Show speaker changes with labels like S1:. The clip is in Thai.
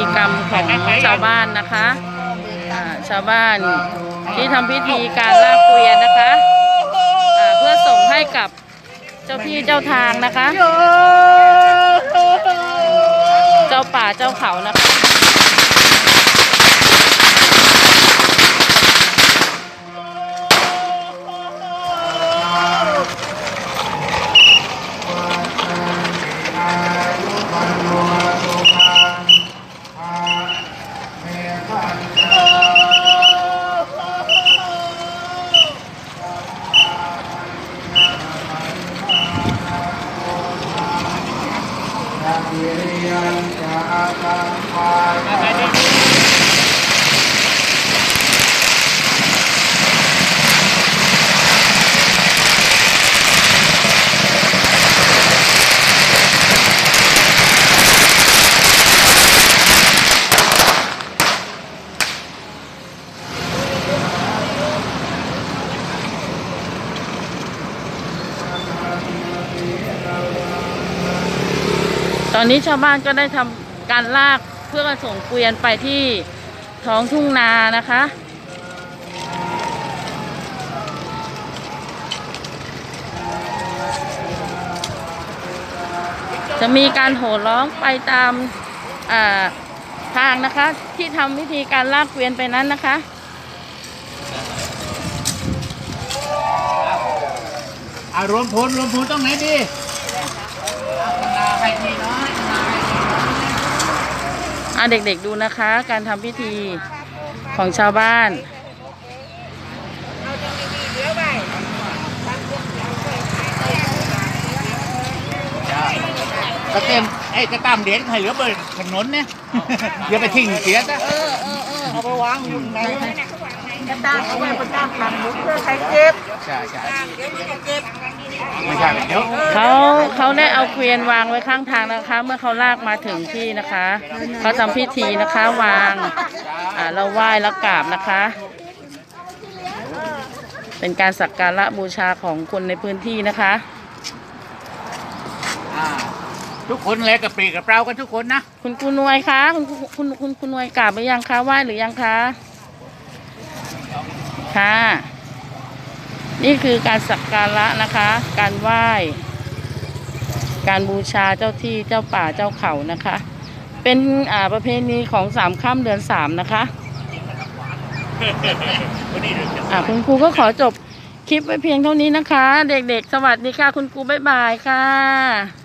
S1: ธีกรรมของชาวบ้านนะคะชาวบ้านที่ทำพิธีการลากเกวียนนะคะเพื่อส่งให้กับเจ้าที่เจ้าทางนะคะ เจ้าป่าเจ้าเขานะคะ ต อนนี้ชาวบ้านก็ได้ทำการลากเพื่อส่งเกวียนไปที่ท้องทุ่งนานะคะ จะมีการโห่ร้องไปตามาทางนะคะ ที่ทำวิธีการลากเกวียนไปนั้นนะคะ
S2: อารวมพลรวมพลต้องไหนดี ไปทีน้อย
S1: อ่าเด็กๆดูนะคะ การทำพิธีของชาวบ้าน
S2: กระเต็มไอ้กระตามเด็ดให้เหลือเบนถนนเนี่ยอย่าไปทิ้งเสียซะ
S3: เอาไปวางอยู่ในกระตั้งเอาไว้ประตั้งหลังมุกเพื่อใครเก็บ
S2: ใช่ใช่
S3: เดี๋ยวมันจะเก็บ
S2: ไม่ใช่เดี๋ยว
S1: เขาเขาได้เอาเกวียนวางไว้ข้างทางนะคะ เมื่อเขาลากมาถึงที่นะคะเขาทำพิธีนะคะวางอ่าเราไหว้แล้วกราบนะคะ เป็นการสักการะบูชาของคนในพื้นที่นะคะ
S2: อ่าทุกคนเลยกับปรีกับเปล่ากันทุกคนนะ
S1: คุณคุณนวยคะคุณคุณคุณคุณนวยกราบไปยังคะไหว้หรือยังคะค่ะ นี่คือการสักการะนะคะ การไหว้ การบูชาเจ้าที่เจ้าป่าเจ้าเขานะคะ เป็นอ่าประเพณีของสามข้ามเดือนสามนะคะ
S2: วันนี้เดี๋ยวจะ
S1: อ่าคุณครูก็ขอจบคลิปไว้เพียงเท่านี้นะคะ เด็กๆ สวัสดีค่ะ คุณครูบ๊ายบายค่ะ